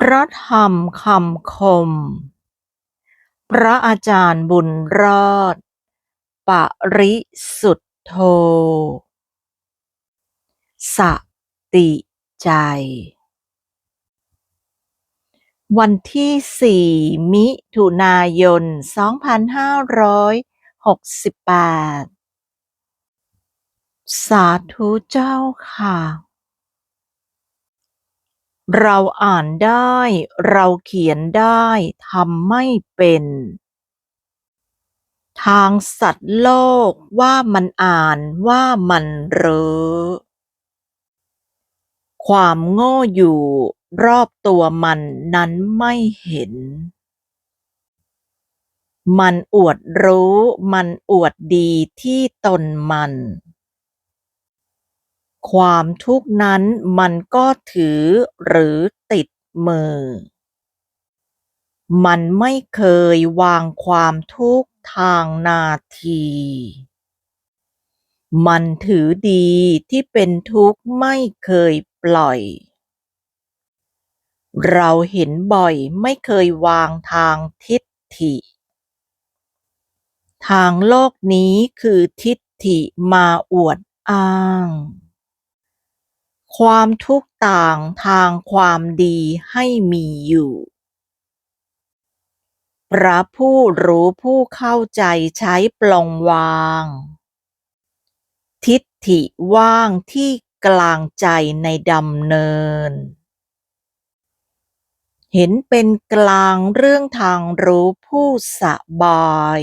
พระธรรมคำคม พระอาจารย์บุญรอด ปริสุทธโธ สติใจ วันที่สี่มิถุนายน 2568 สาธุเจ้าค่ะ เราอ่านได้ เราเขียนได้ทำไม่เป็น ทางสัตว์โลกว่ามันอ่านว่ามันเร้อความโง่อยู่รอบตัวมันนั้นไม่เห็น มันอวดรู้ มันอวดดีที่ตนมัน ความทุกข์นั้นมันก็ถือหรือติดมือ มันไม่เคยวางความทุกข์ทางนาที มันถือดีที่เป็นทุกข์ไม่เคยปล่อย เราเห็นบ่อยไม่เคยวางทางทิฏฐิ ทางโลกนี้คือทิฏฐิมาอวดอ้าง ความทุกข์ต่างทางความดีให้มีอยู่ พระผู้รู้ผู้เข้าใจใช้ปลงวาง ทิฏฐิว่างที่กลางใจในดำเนิน เห็นเป็นกลางเรื่องทางรู้ผู้สบาย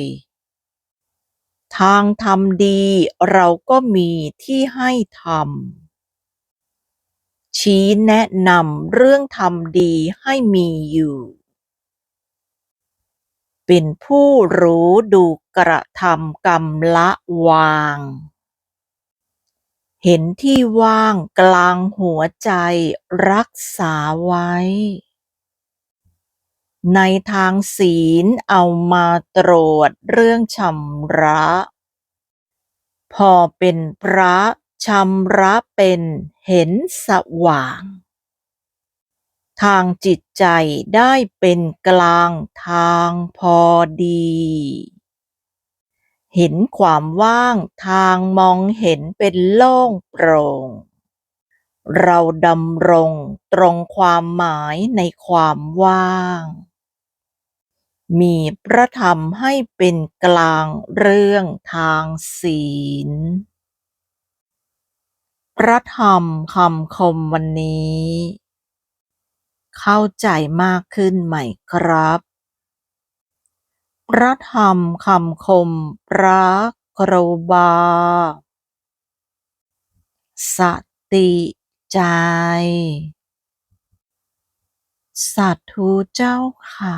ทางทำดีเราก็มีที่ให้ทำ ชี้แนะนำเรื่องทำดีให้มีอยู่ เป็นผู้รู้ดูกระทำกรรมละวาง เห็นที่ว่างกลางหัวใจรักษาไว้ ในทางศีลเอามาตรวจเรื่องชำระ พอเป็นพระ ชำระเป็นเห็นสว่าง ทางจิตใจได้เป็นกลางทางพอดี เห็นความว่างทางมองเห็นเป็นโล่งโปร่ง เราดำรงตรงความหมายในความว่างมีพระธรรมให้เป็นกลางเรื่องทางศีล พระธรรมคำคมวันนี้ เข้าใจมากขึ้นไหมครับ พระธรรมคำคมพระครูบา สติใจสาธุเจ้าค่ะ